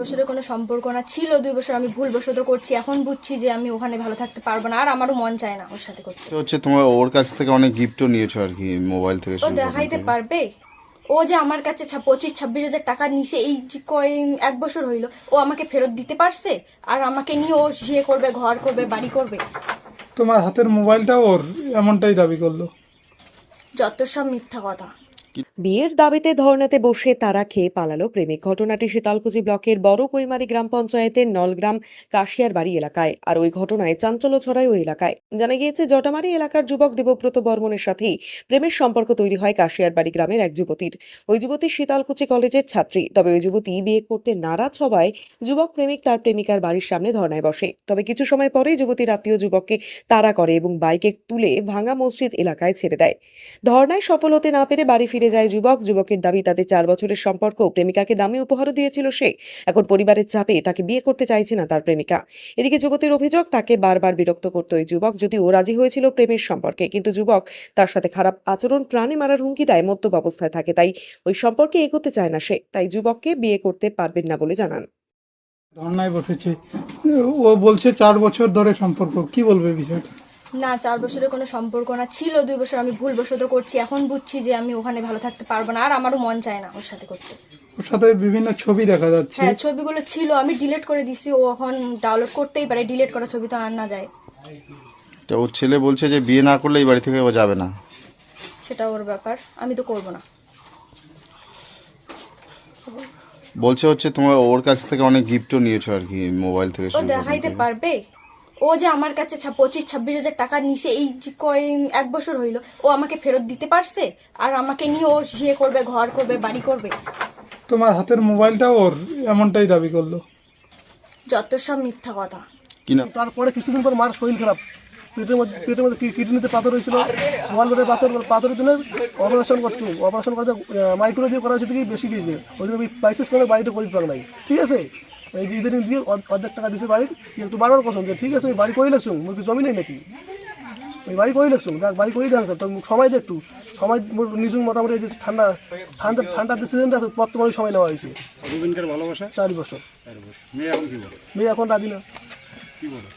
বছরের কোনো সম্পর্ক না ছিল দুই বছর আমি ভুল ভুলবশত করছি। এখন বুঝছি যে আমি ওখানে ভালো থাকতে পারব না আর আমারও মন চায় না ওর সাথে করতে। হচ্ছে তোমার ওর কাছ থেকে অনেক গিফটও নিয়েছো আর কি মোবাইল থেকে ও দেখাইতে পারবে? ও যে আমার কাছে পঁচিশ ছাব্বিশ হাজার টাকা নিছে এই যে কয় এক বছর হইল ও আমাকে ফেরত দিতে পারছে? আর আমাকে নিয়ে ও ইয়ে করবে ঘর করবে বাড়ি করবে? তোমার হাতের মোবাইলটা ওর এমনটাই দাবি করল। যত সব মিথ্যা কথা। বিয়ের দাবিতে ধর্নাতে বসে তারা খেয়ে পালালো প্রেমিক। ঘটনাটি শীতলকুচি ব্লকের বড় কৈমারি গ্রাম পঞ্চায়েতের নলগ্রাম কাশিয়ার বাড়ি এলাকায়। আর ওই ঘটনায় চাঞ্চল্য ছড়ায় ওই এলাকায়। জানা গিয়েছে, জটামারি এলাকার যুবক দেবব্রত বর্মনের সাথেই প্রেমের সম্পর্ক তৈরি হয় কাশিয়ার বাড়ি গ্রামের এক যুবতীর। ওই যুবতী শীতলকুচি কলেজের ছাত্রী। তবে ওই যুবতী বিয়ে করতে নারাজ হওয়ায় যুবক প্রেমিক তার প্রেমিকার বাড়ির সামনে ধর্নায় বসে। তবে কিছু সময় পরেই যুবতীর আত্মীয় যুবককে তাড়া করে এবং বাইকে তুলে ভাঙা মসজিদ এলাকায় ছেড়ে দেয়। ধর্নায় সফল হতে না পেরে বাড়ি ফিরে যায় যুবক। যুবকের দাবি, তাদের চার বছরের সম্পর্ক। প্রেমিকাকে দামি উপহারও দিয়েছিল সে। এখন পরিবারের চাপে তাকে বিয়ে করতে চাইছে না তার প্রেমিকা। এদিকে যুবতীর অভিযোগ, তাকে বারবার বিরক্ত করত ওই যুবক। যদিও রাজি হয়েছিল প্রেমের সম্পর্কে, কিন্তু যুবক তার সাথে খারাপ আচরণ, প্রাণে মারার হুমকি দেয় মদ্যপ অবস্থায় থাকে। তাই ওই সম্পর্কে এগোতে চায় না সে। তাই যুবককে বিয়ে করতে পারবেন না বলে জানান। ধর্নায় বসেছে। ও বলছে, চার বছর ধরে সম্পর্ক। কি বলবে বিষয়টা? না চার বছরের কোনো সম্পর্ক না। ছিল দুই বছর আমি ভুলবশত করছি। এখন বুঝছি যে আমি ওখানে ভালো থাকতে পারব না। আর আমারও মন চায় না ওর সাথে করতে। ওর সাথে বিভিন্ন ছবি দেখা যাচ্ছে। হ্যাঁ ছবিগুলো ছিল। আমি ডিলিট করে দিছি। ও এখন ডাউনলোড করতেই পারে। ডিলিট করা ছবি তো আর না যায়। তো ওর ছেলে বলছে যে বিয়ে না করলে এই বাড়ি থেকে ও যাবে না। সেটা ওর ব্যাপার। আমি তো করব না। বলছে হচ্ছে তোমার ওর কাছ থেকে অনেক গিফটও নিয়েছো আর কি মোবাইল থেকে ও দেখাইতে পারবে? ও যে আমার কাছে পঁচিশ ছাব্বিশ হাজার টাকা নিছে এই কয় এক বছর হইল ও আমাকে ফেরত দিতে পারছে? আর আমাকে নিয়ে ও ইয়ে করবে ঘর করবে বাড়ি করবে? তোমার হাতের মোবাইলটা ওর এমনটাই দাবি করল। যত সব মিথ্যা কথা। তারপরে কিছুদিন পর মার শরীর খারাপ। পেটের মধ্যে পেটের মধ্যে কিডনিতে পাথর হয়েছিল। পাথর পাথরের জন্য অপারেশন করছ অপারেশন করতে মাইক্রো দিয়ে করা হচ্ছে থেকে বেশি গিয়েছে ওই জন্য পাইসেস করে বাড়িতে করি পাক নাই ঠিক আছে? এই যে ইদানিং দিয়ে অর্ধেক টাকা দিছে বাড়ির একটু বাড়ার কথা যে ঠিক আছে ওই বাড়ি করে লেখছো মুরগি জমি নেই নাকি? ওই বাড়ি করে লেখছো দেখ বাড়ি করে দেখ তো সময় দে একটু। সময় নিজুন মোটামুটি যে ঠান্ডা ঠান্ডা ঠান্ডার যে সিজনটা আছে বর্তমানে সময় নেওয়া হয়েছে। রবীন্দ্রের ভালোবাসা? চার বছর। চার বছর। মেয়ে এখন কি বলে? মেয়ে এখন রাজি না। কি বলে?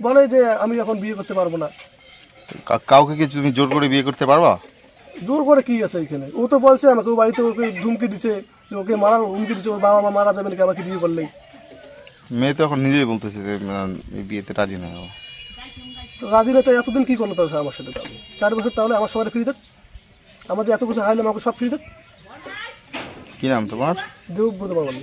বলে যে আমি এখন বিয়ে করতে পারব না। কাউকে কি তুমি জোর করে বিয়ে করতে পারবা? জোর করে কি আছে এখানে? ও তো বলছে আমাকে ও বাড়িতে ওকে ধুমকি দিচ্ছে ওকে মারার হুমকি দিচ্ছে ওর বাবা মা মারা যাবে নাকি আমাকে বিয়ে করলেই। মেয়ে তো এখন নিজেই বলতেছে যে আহ, এই বিয়েতে রাজি নয় ও। তো রাজি না তো এতদিন কি করল তাহলে আমার সাথে তাহলে? চার বছর তাহলে আমার সবাই ফ্রি দেখ আমার যে এত কিছু হারাইলাম আমাকে সব ফ্রি দেখ কি নাম তোমার? দেব বলতে না